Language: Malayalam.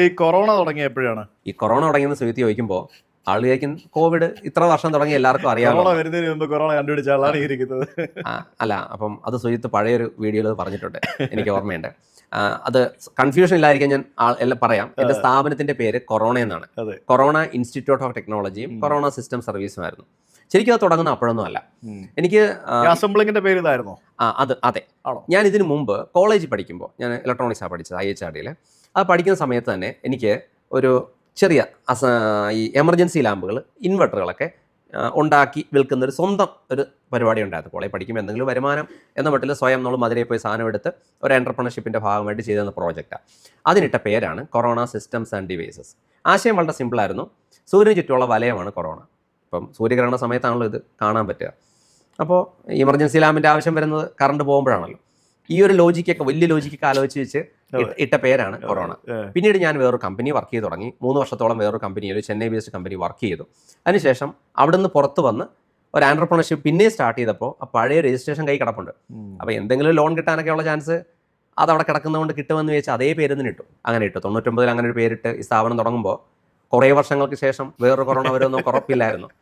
ഈ കൊറോണ തുടങ്ങിയപ്പോഴാണ്? ഈ കൊറോണ തുടങ്ങിയെന്ന് സുഹൃത്തി ചോദിക്കുമ്പോൾ ആളുകൾക്കും കോവിഡ് ഇത്ര വർഷം തുടങ്ങി എല്ലാവർക്കും അറിയാമോ കൊറോണ വരുന്നതിന് മുമ്പ് കൊറോണ കണ്ടുപിടിച്ച ആളാണ് ഇരിക്കുന്നത്. അല്ല അപ്പം അത് സുജിത്ത് പഴയൊരു വീഡിയോയിൽ പറഞ്ഞിട്ടുണ്ട്. എനിക്ക് ഓർമ്മയുണ്ട്. അത് കൺഫ്യൂഷൻ ഇല്ലായിരിക്കാൻ ഞാൻ എല്ലാം പറയാം. എന്റെ സ്ഥാപനത്തിന്റെ പേര് കൊറോണ എന്നാണ്. കൊറോണ ഇൻസ്റ്റിറ്റ്യൂട്ട് ഓഫ് ടെക്നോളജിയും കൊറോണ സിസ്റ്റം സർവീസുമായിരുന്നു. ശരിക്കും അത് തുടങ്ങുന്ന അപ്പോഴൊന്നും അല്ല. എനിക്ക് അസംബ്ലിങ്ങിന്റെ പേര് ഇതായിരുന്നു? ആ, അത് അതെ. ഞാൻ ഇതിനു മുമ്പ് കോളേജിൽ പഠിക്കുമ്പോൾ ഞാൻ ഇലക്ട്രോണിക്സാണ് പഠിച്ചത് ഐ എച്ച് ആർ ഡിയിൽ അത് പഠിക്കുന്ന സമയത്ത് തന്നെ എനിക്ക് ഒരു ചെറിയ അസ ഈ എമർജൻസി ലാമ്പുകൾ ഇൻവെർട്ടറുകളൊക്കെ ഉണ്ടാക്കി വിൽക്കുന്ന ഒരു സ്വന്തം ഒരു പരിപാടി ഉണ്ടായിരുന്നു. കോളേജ് പഠിക്കുമ്പോൾ എന്തെങ്കിലും വരുമാനം എന്ന മട്ടിൽ സ്വയം നമ്മൾ മധുരയിൽ പോയി സാധനം എടുത്ത് ഒരു എന്റർപ്രണർഷിപ്പിന്റെ ഭാഗമായിട്ട് ചെയ്തെന്ന പ്രോജക്റ്റാണ് അതിനിട്ട പേരാണ് കൊറോണ സിസ്റ്റംസ് ആൻഡ് ഡിവൈസസ് ആശയം വളരെ സിമ്പിളായിരുന്നു സൂര്യന് ചുറ്റുമുള്ള വലയമാണ് കൊറോണ ഇപ്പം സൂര്യഗ്രഹണ സമയത്താണല്ലോ ഇത് കാണാൻ പറ്റുക. അപ്പോൾ എമർജൻസി ലാമ്പിന്റെ ആവശ്യം വരുന്നത് കറണ്ട് പോകുമ്പോഴാണല്ലോ. ഈ ഒരു ലോജിക്കൊക്കെ വലിയ ലോജിക്കൊക്കെ ആലോചിച്ച് വെച്ച് ഇട്ട- പേരാണ് കൊറോണ. പിന്നീട് ഞാൻ വേറൊരു കമ്പനി വർക്ക് ചെയ്ത് തുടങ്ങി. മൂന്ന് വർഷത്തോളം വേറൊരു കമ്പനിയിൽ ചെന്നൈ ബേസ്ഡ് കമ്പനി വർക്ക് ചെയ്തു. അതിനുശേഷം അവിടെ നിന്ന് പുറത്ത് വന്ന് ഒരു ആന്റർപ്രണർഷിപ്പ് പിന്നെ സ്റ്റാർട്ട് ചെയ്തപ്പോൾ ആ പഴയ രജിസ്ട്രേഷൻ കൈ കിടപ്പുണ്ട്. അപ്പോൾ എന്തെങ്കിലും ലോൺ കിട്ടാനൊക്കെ ഉള്ള ചാൻസ് അത് അവിടെ കിടക്കുന്നതുകൊണ്ട് കിട്ടുമെന്ന് വെച്ച് അതേ പേര് തന്നെ ഇട്ടു. അങ്ങനെ ഇട്ടു. തൊണ്ണൂറ്റൊമ്പതിൽ അങ്ങനെ ഒരു പേരിട്ട് ഈ സ്ഥാപനം തുടങ്ങുമ്പോൾ കുറേ വർഷങ്ങൾക്ക് ശേഷം വേറൊരു കൊറോണ വരുമെന്ന് ഒന്നും ഉറപ്പില്ലായിരുന്നു.